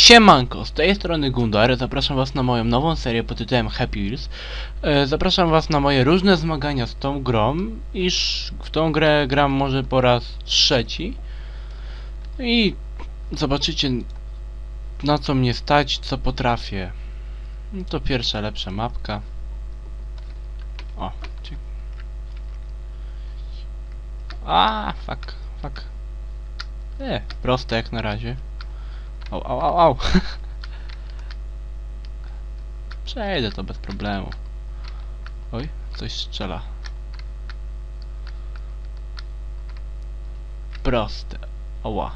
Siemanko, z tej strony Gundar, zapraszam was na moją nową serię pod tytułem Happy Wheels. E, Zapraszam was na moje różne zmagania z tą grą, iż w tą grę gram może po raz trzeci. I zobaczycie na co mnie stać, co potrafię. No to pierwsza lepsza mapka. O. A, fuck, fuck. E, proste jak na razie. Au, au, au, au. Przejdę to bez problemu. Oj, coś strzela. Proste. Oła.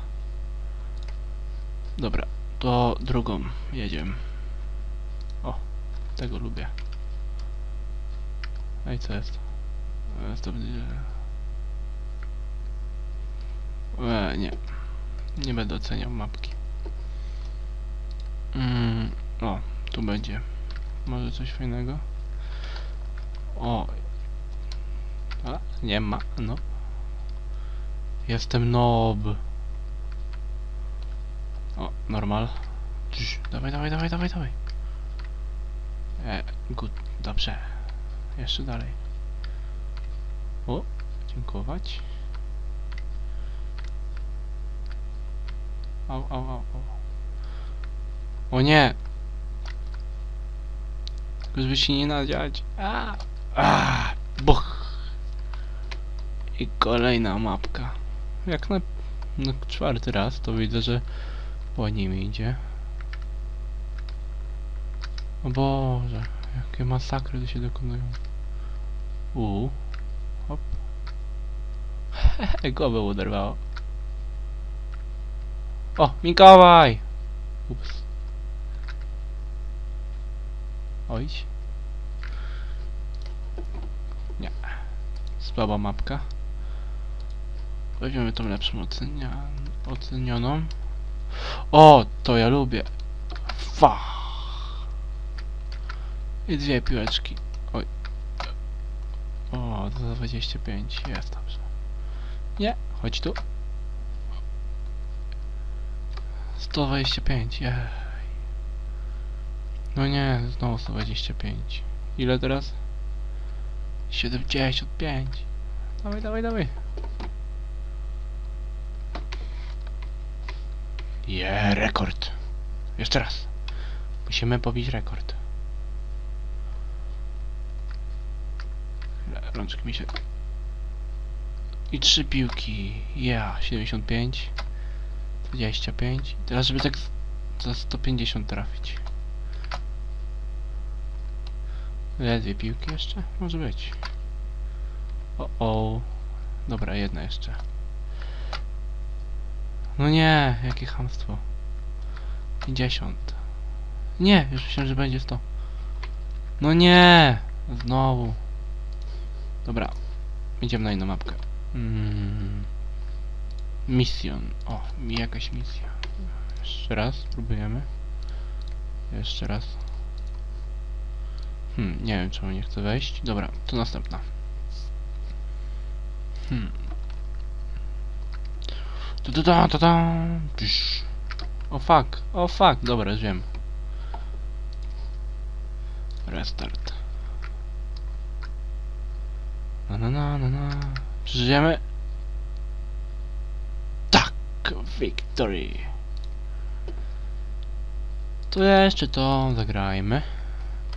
Dobra, to drugą jedziemy. O, tego lubię. A i co jest? To będzie... E, nie. Nie będę oceniał mapki. Mm, o, tu będzie. Może coś fajnego? O. A, nie ma, no. Jestem nob. O, normal. Cii, Dawaj, dawaj, dawaj, dawaj, dawaj. E, good, dobrze. Jeszcze dalej. O, dziękować. Au, au, au, au. O nie! Żeby się nie nadziać. A, a, buch. I kolejna mapka. Jak na, na czwarty raz, to widzę, że po nim idzie. O Boże, jakie masakry tu się dokonują. Uuu. Hop. Głowę uderwało. O, Mikołaj! Ups. Ojś. Nie. Słaba mapka. Weźmiemy tą lepszą ocenia... ocenioną. O, to ja lubię. Fa. I dwie piłeczki. Oj. O, za 25. Jest dobrze. Nie, chodź tu. 125, jej. No nie, znowu 125. Ile teraz? 75. Dawaj, dawaj, dawaj. Je, rekord. Jeszcze raz. Musimy pobić rekord. Rączki mi się... I trzy piłki. Ja, 75. 25. Teraz, żeby tak za 150 trafić. Ile dwie piłki jeszcze? Może być. O, o. Dobra, jedna jeszcze. No nie, jakie chamstwo. 50. Nie, już myślałem, że będzie 100. No nie! Znowu. Dobra. Idziemy na inną mapkę. Mm. Mission. O, jakaś misja. Jeszcze raz, spróbujemy. Jeszcze raz. Hmm, nie wiem czemu nie chcę wejść. Dobra, to następna. Hmm. Ta ta ta ta ta. O fuck, o fuck, dobra, już wiem. Restart. Na na na na na. Przeżyjemy. Tak, victory. To jeszcze to zagrajmy.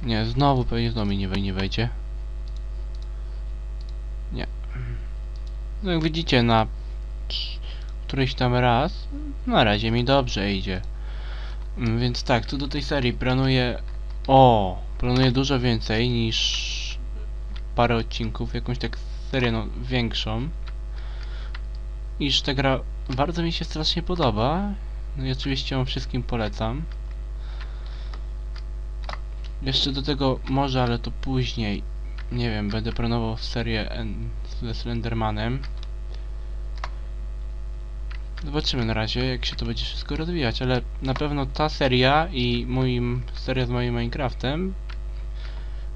Nie, znowu pewnie znowu mi nie, wej- nie wejdzie. Nie. No jak widzicie na któryś tam raz, na razie mi dobrze idzie. Mm, Więc tak, tu do tej serii planuję... O! Planuję dużo więcej niż parę odcinków, jakąś tak serię no, większą. Iż ta gra bardzo mi się strasznie podoba. No i oczywiście ją wszystkim polecam. Jeszcze do tego może, ale to później. Nie wiem, będę planował serię en- ze Slendermanem. Zobaczymy na razie, jak się to będzie wszystko rozwijać, ale na pewno ta seria i mój seria z moim Minecraftem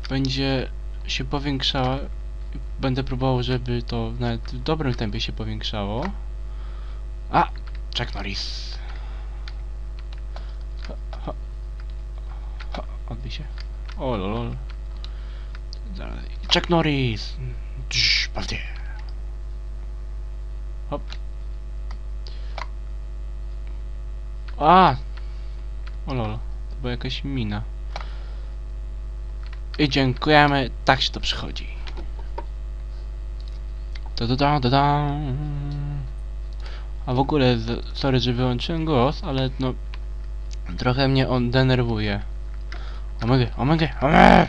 będzie się powiększała. Będę próbował, żeby to nawet w dobrym tempie się powiększało. A! Chuck Norris. Się. O lol. Chuck Norris! Dzz, Pewnie. Hop. A! O lol. To była jakaś mina. I dziękujemy. Tak się to przychodzi. Da da da da da. A w ogóle, sorry, że wyłączyłem głos, ale no... Trochę mnie on denerwuje. Omega, omega, omega!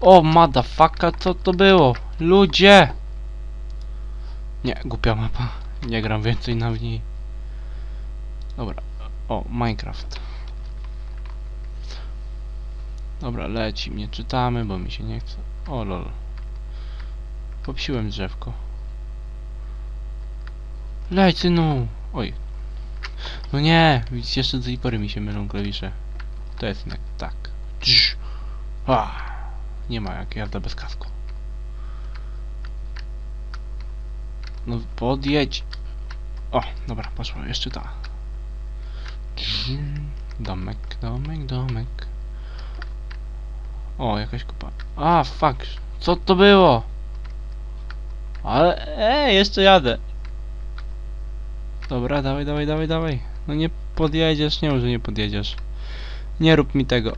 O, motherfucker, co to było? Ludzie! Nie, głupia mapa. Nie gram więcej na niej. Dobra. O, Minecraft. Dobra, leci. Nie czytamy, bo mi się nie chce. O, lol. Popsiłem drzewko. Leć, synu! Oj. No nie! Widzicie, jeszcze do tej pory mi się mylą klawisze. To jest jednak tak. A, nie ma jak jazda bez kasku. No podjedź. O, dobra, poszło. Jeszcze ta. Domek, domek, domek. O, jakaś kupa. A, fuck. Co to było? Ale, ej, jeszcze jadę. Dobra, dawaj, dawaj, dawaj, dawaj. No nie podjedziesz, nie mów, że nie podjedziesz. Nie rób mi tego.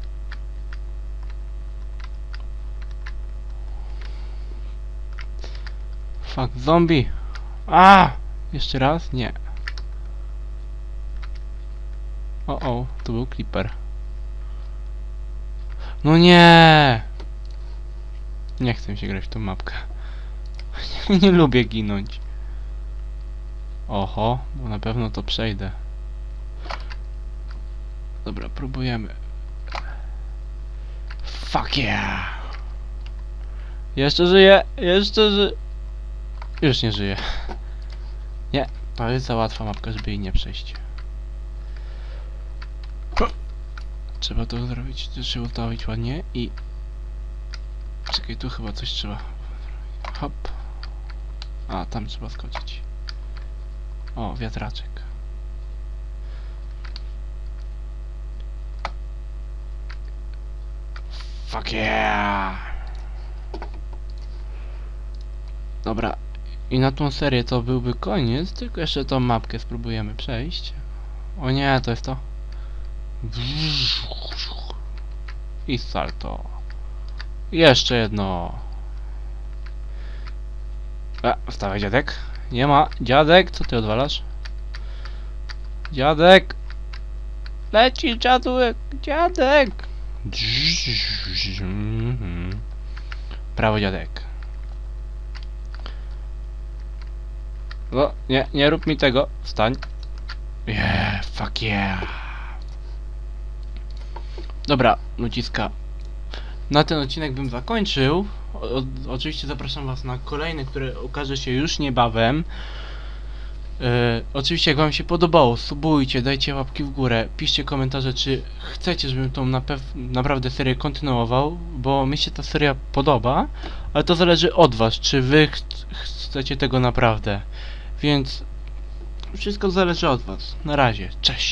Fuck, zombie. A! Jeszcze raz? Nie. O, o, to był creeper. No nie! Nie chcę się grać w tą mapkę. nie lubię ginąć. Oho, bo na pewno to przejdę. Dobra, próbujemy. Fuck yeah! Jeszcze żyję! Jeszcze ży... Już nie żyję. Nie, to jest za łatwa mapka, żeby jej nie przejść. Trzeba to zrobić, trzeba ustawić ładnie i... Czekaj, tu chyba coś trzeba. Hop. A, tam trzeba skoczyć. O, wiatraczek. Fuck yeah! Dobra, i na tą serię to byłby koniec, tylko jeszcze tą mapkę spróbujemy przejść. O nie, to jest to. I salto. Jeszcze jedno. A, wstawaj dziadek. Nie ma. Dziadek, co ty odwalasz? Dziadek! Leci dziadek! Dziadek! Prawo dziadek. O, nie, nie rób mi tego. Wstań. Yeah, fuck yeah. Dobra, ludziska. Na ten odcinek bym zakończył. O, o, oczywiście zapraszam was na kolejny, który ukaże się już niebawem. E, oczywiście jak wam się podobało, subujcie, dajcie łapki w górę, piszcie komentarze, czy chcecie, żebym tą na naprawdę serię kontynuował, bo mi się ta seria podoba, ale to zależy od was, czy wy ch chcecie tego naprawdę. Więc wszystko zależy od was. Na razie, cześć.